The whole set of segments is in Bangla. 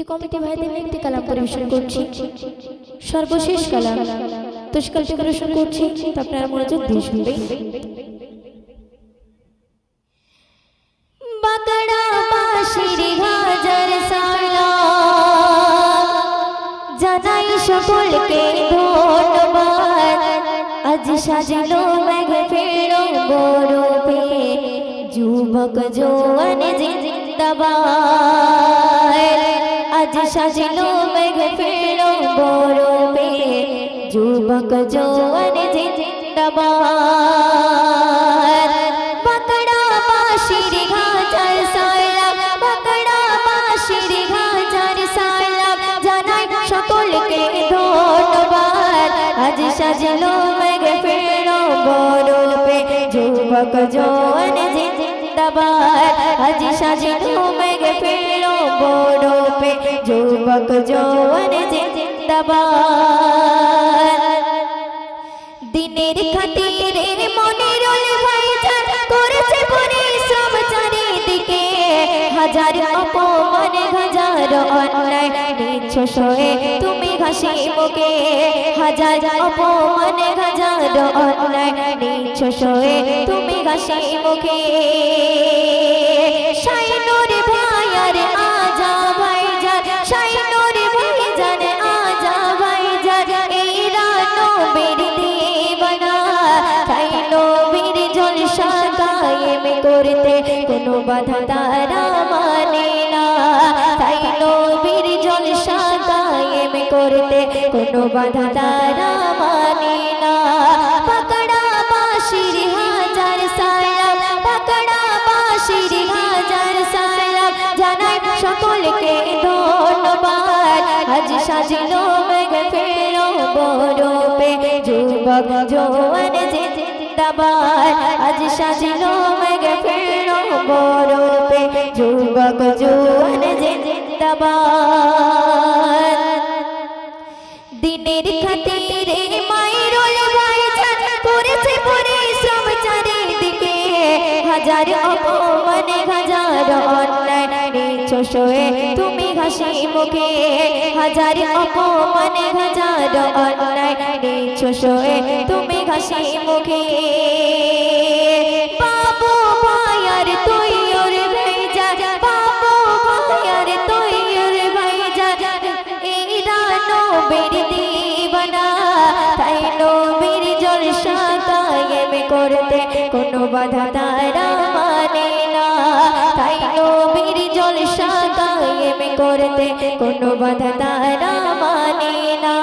একটি কমিটি ভাইদের নিয়ে একটি কালাম পরিবেশন করছি। সর্বশেষ কালাম তুষ্কাল পরিবেশন করছি। আপনারা মনোযোগ দিয়ে শুনবেন। যুবক জোয়ান জিন্দাবাদ। আজ সাজলো মেঘ ফেরো বরফে যুবক জোয়ান জিন্দাবাদ। আজ সাজলো মেঘ ফেরো বরফে যুবক জোয়ান জিন্দাবাদ। আজ সাজলো ফেরো বরফে যুবক জোয়ান জিন্দাবাদ। দিনের খাতিরে মনের ভাইজান করেছে পরিশ্রম চারিদিকে, হাজার অপমান, হাজার অন্যায় নিচ্ছ সয়ে তুমি হাসি মুখে, হাজার অপমান, হাজার অন্যায় নিচ্ছ সয়ে তুমি হাসি মুখে। কোনো বাধা তারা মানে না। তাই নবীর জলসা কায়েম করতে কোনো বাধা তারা মানে না। পাকড়া বাঁশির হাজার সালাম, পাকড়া বাঁশির হাজার সালাম। জানাই সকলকে ধন্যবাদ। আজ সাজিলো মেঘ ফেরো বরফে। যুবক জোয়ান জিন্দাবাদ আজ সাজিলো মেঘ ফেরো বরফে, যুবক জোয়ান জিন্দাবাদ। দিনের খাতিরে মায়ের ভাইজান করেছে পরিশ্রম চারিদিকে। হাজার অপমান, হাজার অন্যায় তুমি হাসি মুখে হাজার অপমান, হাজার অন্যায় নিচ্ছ সয়ে তুমি হাসি মুখে। কায়েম করতে কোনো বাধা তারা মানে না। তাই নবীর জলসা করতে কোনো বাধা তারা মানে না।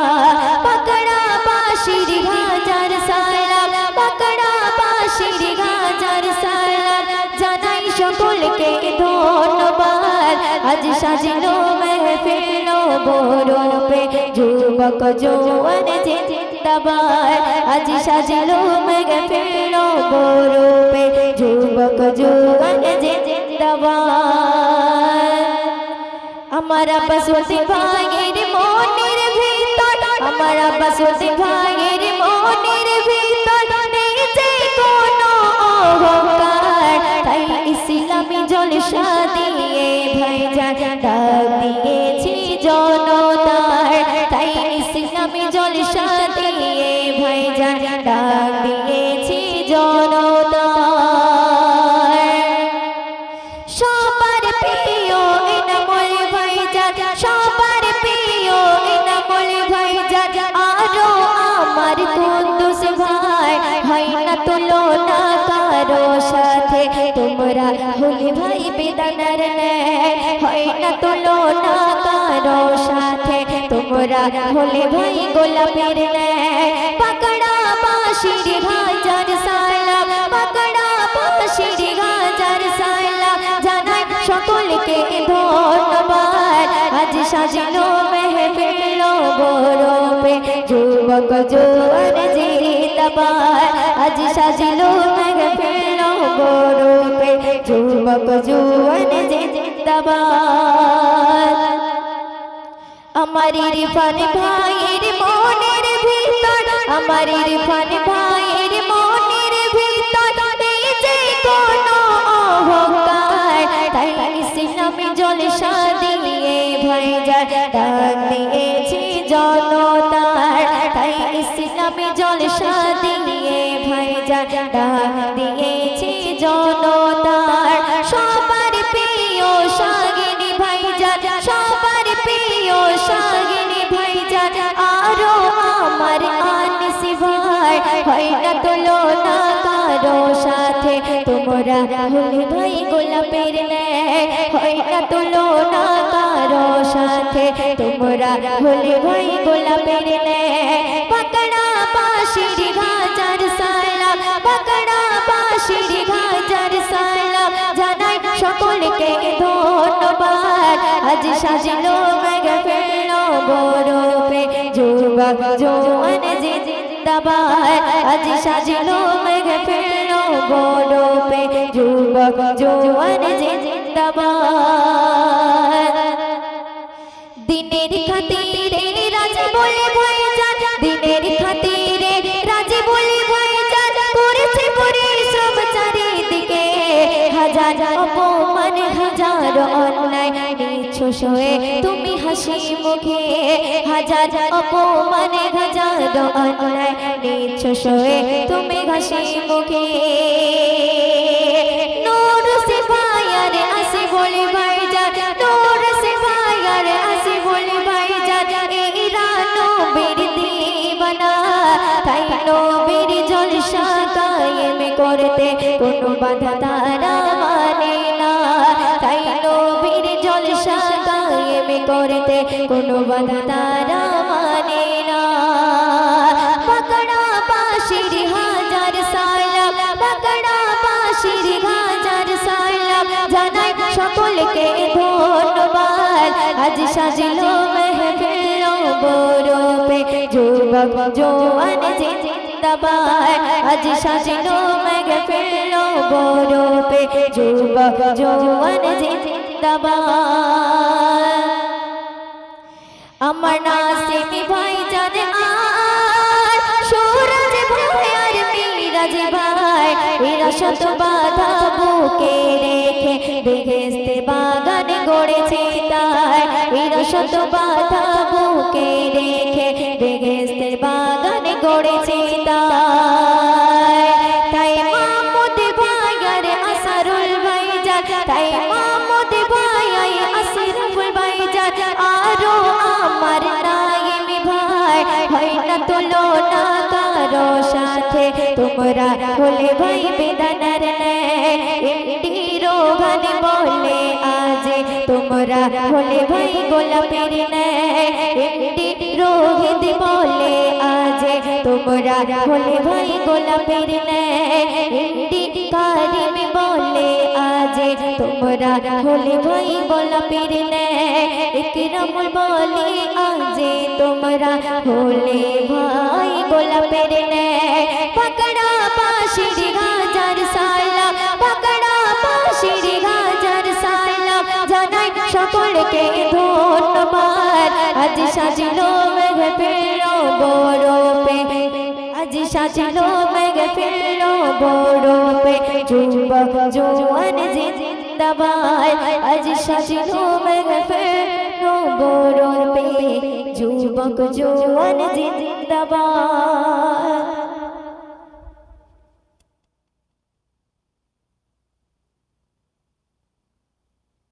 পাকড়া বাঁশির হাজার সালাম, পাকড়া বাঁশির হাজার সালাম। জানাই সকলকে ধন্যবাদ। আজ সাজিলো মেহফিল বরফে যুবক জোয়ান জিন্দাবাদ। আজ সাজিলো মেহফিল বরফে যুবক জোয়ান জিন্দাবাদ। আমার বসতি ভাইয়ের মনের ভিতর আমার বসতি ভাইয়ের ভাই বেদানার হয় না তুলনা কারও সাথে। তোমরা হলে ভাই গোলাপের পাকড়া বাঁশির হাজার সালা পাকড়া বাঁশির হাজার সালা জানাই সকলকে ধন্যবাদ। আজ সাজিলো মেহফিল বরফে যুবক জোয়ান জিন্দাবাদ আজ সাজিলো মেহফিল বরফে যুবক জোয়ান জিন্দাবাদ আমার ইরফান ভাইয়ের মনের ভিতর আমার ইরফান ভাইয়ের ইসলামী জলসা দিয়ে ভাইজান ডাক দিয়েছি জনতার। সবার প্রিয় সাগিনী ভাইজান, সবার প্রিয় সাগিনী ভাইজান, আরও আমার আনিসি ভাই। হয় না তুলনা কারও সাথে, তোমরা হলে ভাই গোলাপের হয় না তুলনা কারও সাথে, তোমরা হলে ভাই গোলাপের বাঁশির গাজার সালাম পাকড়া বাঁশির গাজার সালাম জানাই সকলকে ধন্যবাদ আজ সাজলো মেঘ ফেলো বরফে যুবক জোয়ান জিন্দাবাদ আজ সাজলো মেঘ ফেলো বরফে যুবক জোয়ান হাজার অপমান, হাজার অন্যায়, নিচ্ছ সয়ে তুমি হাসি মুখে। হাজার অপমান, হাজার অন্যায়, নিচ্ছ সয়ে তুমি হাসি মুখে। নবীর জলসা কায়েম করতে কোনো বাধা তারা মানে না। তাই নবীর জলসা কায়েম করতে কোনো বাধা তারা মানে সকলকে ধন্যবাদ। আজ সাজিলো মেহফিল বরফে যুবক জোয়ান জিন্দাবাদ। আজ সাজিলো মেহফিল বরফে যুবক জোয়ান জিন্দাবাদ। আমার নাসিমি ভাই জানে আর, সূরজ ভাই আর মিরাজ ভাই, এরা শত বাধা বুকে রেখে বেহেস্তে বাগান গড়েছে তাই এরা শত বাধা গড়েছে তাই। মামুদ ভাই আর আসারুল ভাই যা তাই মামুদ ভাই আর আসিরুল ভাই যা আরও আমার নাইমি ভাই। হয় না তুলনা কারও সাথে, তোমরা হলে ভাই গোলাপের এমডি রোহিত বলে, আজ তোমরা হলে ভাই গোলাপের কারিম বলে, আজ তোমরা হলে ভাই গোলাপের ইকরামুল বলে, আজ তোমরা হলে ভাই গোলাপের পাকড়া পাশির গাজার সালাম পাকড়া পাশির গাজার সালাম জানাই সকলকে ধন্যবাদ। আজ সাজিলো মেঘ ফেরো বরফে। আজ সাজিলো মেঘ ফেরো বরফে। যুবক জোয়ান জিন্দাবাদ, আজ সাজিলো মেঘ ফেরো বরফে। যুবক জোয়ান জিন্দাবাদ।